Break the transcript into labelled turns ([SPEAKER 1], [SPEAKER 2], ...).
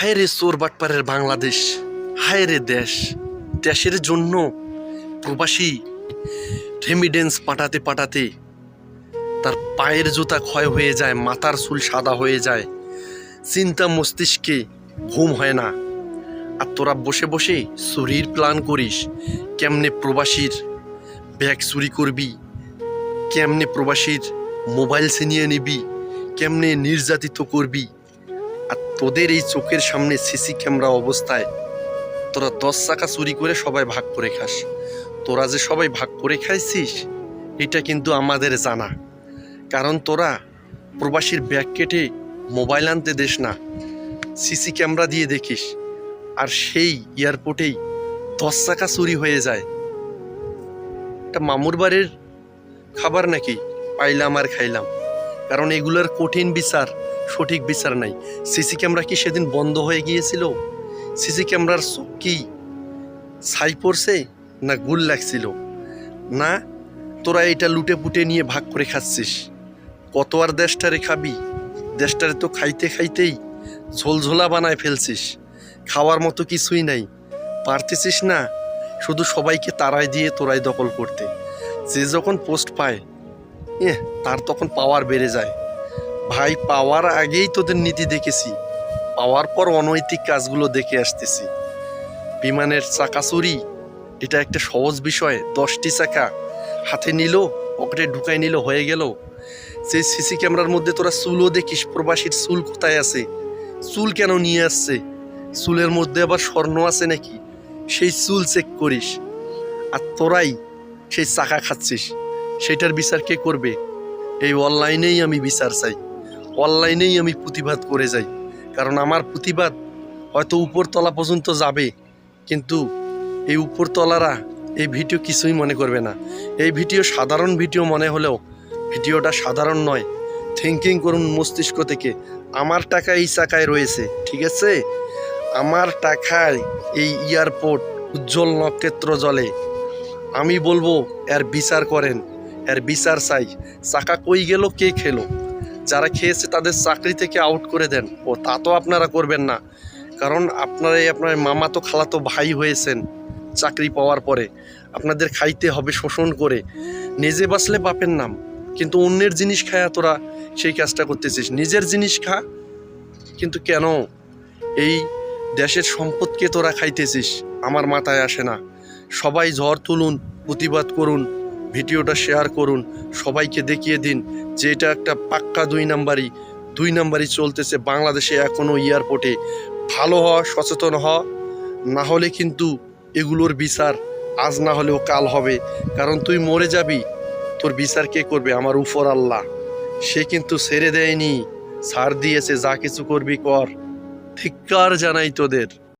[SPEAKER 1] হায় রে চোর বাটপারের বাংলাদেশ হায় রে দেশ। দেশের জন্য প্রবাসী রেমিডেন্স পাঠাতে পাঠাতে তার পায়ের জুতা ক্ষয় হয়ে যায়, মাথার চুল সাদা হয়ে যায়। চিন্তা মস্তিষ্কে ঘুম হয় না। আর তোরা বসে বসে চুরির প্ল্যান করিস, কেমনে প্রবাসীর ব্যাগ চুরি করবি, কেমনে প্রবাসীর মোবাইল ছিনিয়ে নিবি, কেমনে নির্যাতিত করবি। তোদের এই চোখের সামনে সিসি ক্যামেরা অবস্থায় তোরা দশ চাকা চুরি করে সবাই ভাগ করে খাস। তোরা যে সবাই ভাগ করে খাইছিস, এটা কিন্তু আমাদের জানা। কারণ তোরা প্রবাসীর ব্যাগ কেটে মোবাইল আনতে দেস না, সিসি ক্যামেরা দিয়ে দেখিস। আর সেই এয়ারপোর্টেই দশ চাকা চুরি হয়ে যায়। এটা মামুর বাড়ির খাবার নাকি? পাইলাম আর খাইলাম। কারণ এগুলোর কঠিন বিচার, সঠিক বিচার নাই। সিসি ক্যামেরা কি সেদিন বন্ধ হয়ে গিয়েছিল? সিসি ক্যামেরার চোখ কি ছাই পড়ছে না গুল লাগছিল? না, তোরা এটা লুটে পুটে নিয়ে ভাগ করে খাচ্ছিস। কত আর দেশটারে খাবি? দেশটারে তো খাইতে খাইতেই ঝোলঝোলা বানায় ফেলছিস। খাওয়ার মতো কিছুই নাই। পারতেছিস না? শুধু সবাইকে তারাই দিয়ে তোরাই দখল করতে। যে যখন পোস্ট পায় এ তার তখন পাওয়ার বেড়ে যায়। ভাই পাওয়ার আগেই তোদের নীতি দেখেছি। পাওয়ার পর অনৈতিক কাজগুলো দেখে আসতেছি। বিমানের চাকা চুরি, এটা একটা সহজ বিষয়, দশটি চাকা। হাতে নিল, পকেটে ঢুকাই নিল, হয়ে গেল। সেই সিসি ক্যামেরার মধ্যে তোরা চুলও দেখিস, প্রবাসীর চুল কোথায় আছে? চুল কেন নিয়ে আসছে? চুলের মধ্যে আবার স্বর্ণ আছে নাকি? সেই চুল চেক করিস। আর তোরাই সেই চাকা খাচ্ছিস। সেটার বিচার কে করবে? এই অনলাইনেই আমি বিচার চাই। অনলাইনেই আমি প্রতিবাদ করে যাই। কারণ আমার প্রতিবাদ হয়তো উপরতলা পর্যন্ত যাবে, কিন্তু এই উপরতলারা এই ভিডিও কিছুই মনে করবে না। এই ভিডিও সাধারণ ভিডিও মনে হলেও ভিডিওটা সাধারণ নয়। থিঙ্কিং করুন মস্তিষ্ক থেকে। আমার টাকা এই চাকায় রয়েছে, ঠিক আছে? আমার টাকায় এই এয়ারপোর্ট উজ্জ্বল নক্ষত্র জলে আমি বলব, এর বিচার করেন। এর বিচার চাই। চাকা কই গেল, কে খেলো? যারা খেয়েছে তাদের চাকরি থেকে আউট করে দেন। ও, তা তো আপনারা করবেন না। কারণ আপনারা আপনার মামা তো খালাতো ভাই হয়েছেন চাকরি পাওয়ার পরে। আপনাদের খাইতে হবে শোষণ করে। নিজে বাঁচলে বাপের নাম। কিন্তু অন্যের জিনিস খায়া তোরা সেই কাজটা করতেছিস। নিজের জিনিস খা, কিন্তু কেন? এই দেশের সম্পদকে তোরা খাইতেছিস। আমার মাথায় আসে না। সবাই ঝড় তুলুন, প্রতিবাদ করুন। ভিডিওটা শেয়ার করুন, সবাইকে দেখিয়ে দিন যে এটা একটা পাক্কা দুই নাম্বারই। দুই নাম্বারই চলতেছে বাংলাদেশে এখনও এয়ারপোর্টে। ভালো হওয়া, সচেতন হওয়া, না হলে কিন্তু এগুলোর বিচার আজ না হলেও কাল হবে। কারণ তুই মরে যাবি, তোর বিচার কে করবে? আমার উপর আল্লাহ। সে কিন্তু ছেড়ে দেয়নি, ছাড় দিয়েছে, যা কিছু করবি কর। ধিক্কার জানাই তোদের।